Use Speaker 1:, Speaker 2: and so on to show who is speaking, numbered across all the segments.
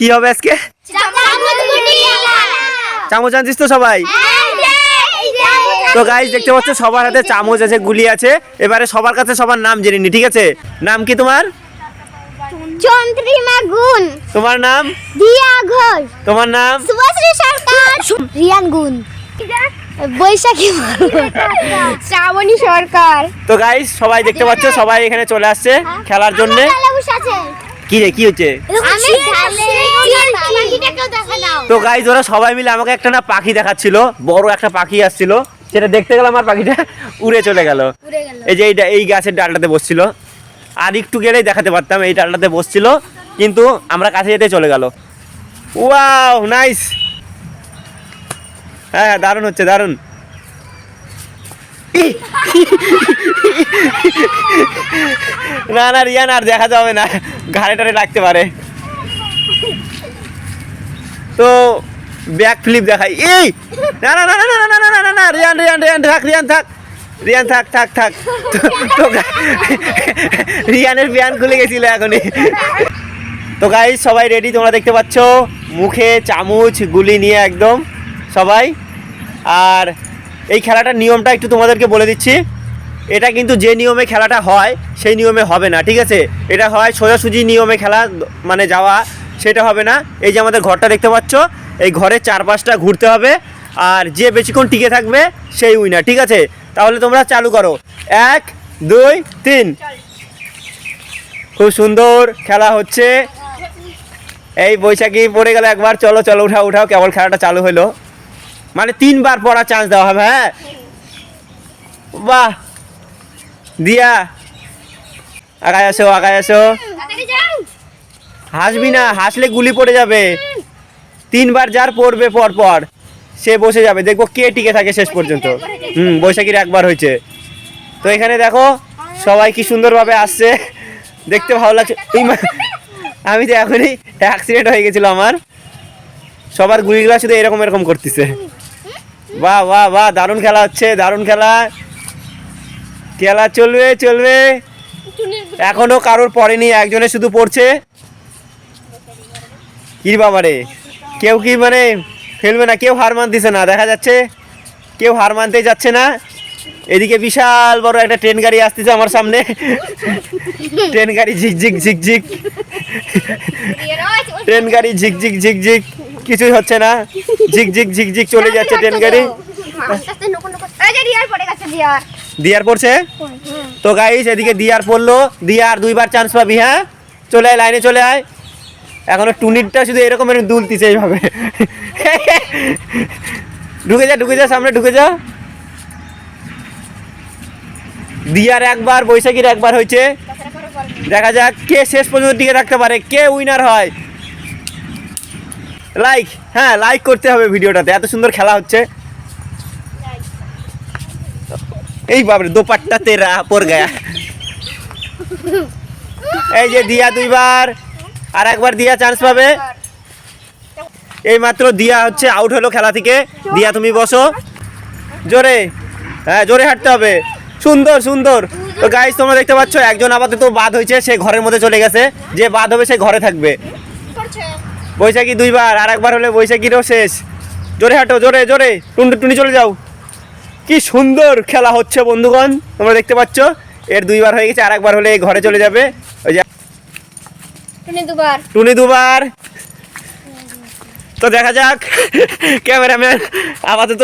Speaker 1: কি হবে আজকে? চামচ আনছিস তো সবাই? তো গাইজ দেখতে পাচ্ছ সবার হাতে চামচ আছে গুলি আছে। এবারে সবার কাছে সবার নাম জেনে নি ঠিক আছে? নাম কি তোমার?
Speaker 2: চন্দ্রিমা গুণ।
Speaker 1: তোমার নাম?
Speaker 2: দিয়া ঘোষ।
Speaker 1: তোমার নাম?
Speaker 2: শুভশ্রী সরকার। রিয়ান গুণ। বৈশাখী শ্রাবণী সরকার।
Speaker 1: তো গাইজ সবাই দেখতে পাচ্ছ সবাই এখানে চলে আসছে খেলার জন্য। কি রে কি হচ্ছে?
Speaker 2: আমি
Speaker 1: তো গাইজ ওরা সবাই মিলে আমাকে একটা না পাখি দেখাচ্ছিল বড় একটা পাখি আসছিল সেটা দেখতে গেলাম আর পাখিটা উড়ে চলে গেল। এই যে এইটা এই গাছের ডালটাতে বসছিল। আর একটু গেলেই দেখাতে পারতাম এই ডালটাতে বসছিল কিন্তু আমরা কাছে যেতে চলে গেল। ওয়াও নাইস হ্যাঁ হ্যাঁ দারুণ হচ্ছে দারুণ। না না রিয়ান আর দেখা যাবে না। ঘাড়ে টাড়ে লাগতে পারে। তো ব্যাক ফ্লিপ দেখাই এই না না না না না না না না না রিয়ান রিয়ান রিয়ান থাক রিয়ান থাক রিয়ান থাক থাক থাক তো- রিয়ানের ব্যান খুলে গেছিল এখনই তো গাইজ সবাই রেডি তোমরা দেখতে পাচ্ছ মুখে চামচ গুলি নিয়ে একদম সবাই আর এই খেলাটার নিয়মটা একটু তোমাদেরকে বলে দিচ্ছি এটা কিন্তু যে নিয়মে খেলাটা হয় সেই নিয়মে হবে না ঠিক আছে এটা হয় সোজাসুজি নিয়মে খেলা মানে যাওয়া সেটা হবে না। এই যে আমাদের ঘরটা দেখতে পাচ্ছ, এই ঘরের চারপাশটা ঘুরতে হবে। আর যে বেশিক্ষণ টিকে থাকবে, সেই উইনার, ঠিক আছে? তাহলে তোমরা চালু করো। এক, দুই, তিন। খুব সুন্দর খেলা হচ্ছে। এই বৈশাখী পড়ে গেল একবার। চলো চলো, উঠাও উঠাও, কেবল খেলাটা চালু হলো। মানে তিনবার পড়ার চান্স দেওয়া হবে হ্যাঁ? বাহ! দিয়া। আগায় আসো আগায় আসো। হাসবি না, হাসলে গুলি পড়ে যাবে। তিনবার যার পড়বে পর পর, সে বসে যাবে। দেখব কে টিকে থাকে শেষ পর্যন্ত। হুম, বৈশাখীর একবার হয়েছে। তো এখানে দেখো, সবাই কি সুন্দরভাবে আসছে। দেখতে ভালো লাগছে। আমি তো এখনই অ্যাক্সিডেন্ট হয়ে গেছিল আমার। সবার গুলিগুলা শুধু এরকম এরকম করতেছে। বাহ বাহ বাহ, দারুণ খেলা হচ্ছে, দারুণ খেলা। খেলা চলবে চলবে। এখনও কারোর পড়েনি, একজনে শুধু পড়ছে। কি বাবারে কেউ কি মানে ফেলবে না? কেউ হার মানতেছে না দেখা যাচ্ছে কেউ হার মানতেই যাচ্ছে না। এদিকে বিশাল বড় একটা ট্রেন গাড়ি আসতেছে আমার সামনে। ট্রেন গাড়ি ঝিকঝিক ঝিকঝিক ট্রেন গাড়ি ঝিকঝিক ঝিকঝিক কিছুই হচ্ছে না। ঝিকঝিক ঝিকঝিক চলে যাচ্ছে ট্রেন গাড়ি। দিয়ার পড়ছে? তো গাইস এদিকে দিয়ার পড়ল। দিয়ার দুইবার চান্স পাবি হ্যাঁ? চলে আয় লাইনে চলে আয়। এখনও টুনিরটা শুধু এরকম এরকম দুলতিছে এইভাবে। ঢুকে যা ঢুকে যা, সামনে ঢুকে যা। দিয়ার একবার, বৈশাখীর একবার হয়েছে। দেখা যাক কে শেষ পর্যন্ত টিকে থাকতে পারে, কে উইনার হয়। লাইক হ্যাঁ লাইক করতে হবে ভিডিওটাতে, এত সুন্দর খেলা হচ্ছে। এই বাবরে দোপাট্টা তেরা পর গায়া এই যে, দিয়া দুইবার। আর একবার দিয়া চান্স পাবে। এই মাত্র দিয়া হচ্ছে আউট হলো খেলা থেকে। দিয়া তুমি বসো। জোরে। হ্যাঁ জোরে হাঁটতে হবে। সুন্দর সুন্দর। তো গাইস তোমরা দেখতে পাচ্ছ, একজন আপাতত বাদ হয়েছে, সে ঘরের মধ্যে চলে গেছে। যে বাদ হবে, সে ঘরে থাকবে। বৈশাখী দুইবার, আর একবার হলে বৈশাখীরও শেষ। জোরে হাঁটো, জোরে জোরে। টুনটু টুনি চলে যাও। কি সুন্দর খেলা হচ্ছে, বন্ধুগণ। তোমরা দেখতে পাচ্ছ, এর দুইবার হয়ে গেছে, আর একবার হলে ঘরে চলে যাবে।
Speaker 2: দুবার।
Speaker 1: টুনি দুবার। তো দেখা যাক ক্যামেরাম্যান আপাতত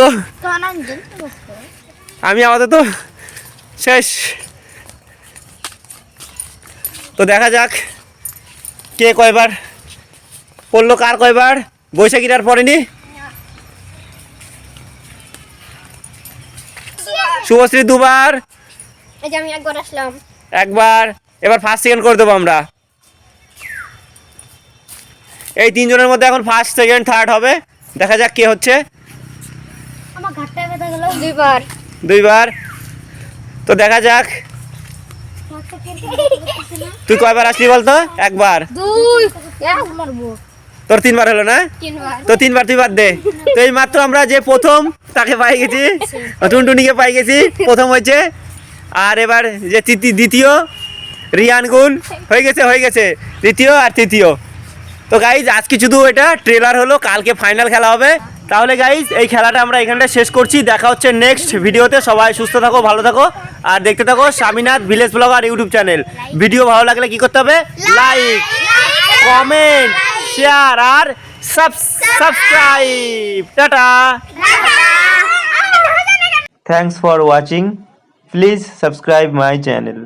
Speaker 1: আমি আপাতত শেষ। তো দেখা যাক কে কয়বার পড়ল কার কয়বার বৈশাখীর আর পড়েনি? শুভশ্রী দুবার।
Speaker 2: আমি একবার আসলাম।
Speaker 1: একবার। এবার ফার্স্ট সেকেন্ড করে দেবো আমরা। এই তিনজনের মধ্যে এখন ফার্স্ট সেকেন্ড থার্ড হবে। দেখা যাক কে হচ্ছে।
Speaker 2: আমার গেল। দুইবার।
Speaker 1: দুইবার। তো দেখা যাক। তুই কয়বার আসলি বলতো? একবার।
Speaker 2: দুই।
Speaker 1: তোর তিনবার হলো না? তো তিনবার তুই বাদ দে। তো এই মাত্র আমরা যে প্রথম তাকে পাই গেছি টুনটুনিকে পাই গেছি প্রথম হয়েছে। আর এবার যে তৃতীয় দ্বিতীয় রিয়ান গুণ হয়ে গেছে হয়ে গেছে। দ্বিতীয় আর তৃতীয়। তো গাইজ আজকে শুধু এটা ট্রেলার হলো, কালকে ফাইনাল খেলা হবে। তাহলে গাইজ এই খেলাটা আমরা এখানটা শেষ করছি। দেখা হচ্ছে নেক্সট ভিডিওতে সবাই সুস্থ থাকো, ভালো থাকো। আর দেখতে থাকো স্বামীনাথ ভিলেজ ব্লগ আর ইউটিউব চ্যানেল ভিডিও ভালো লাগলে কি করতে হবে? লাইক কমেন্ট শেয়ার আর সাবস্ক্রাইব টাটা। Thanks for watching please subscribe my channel.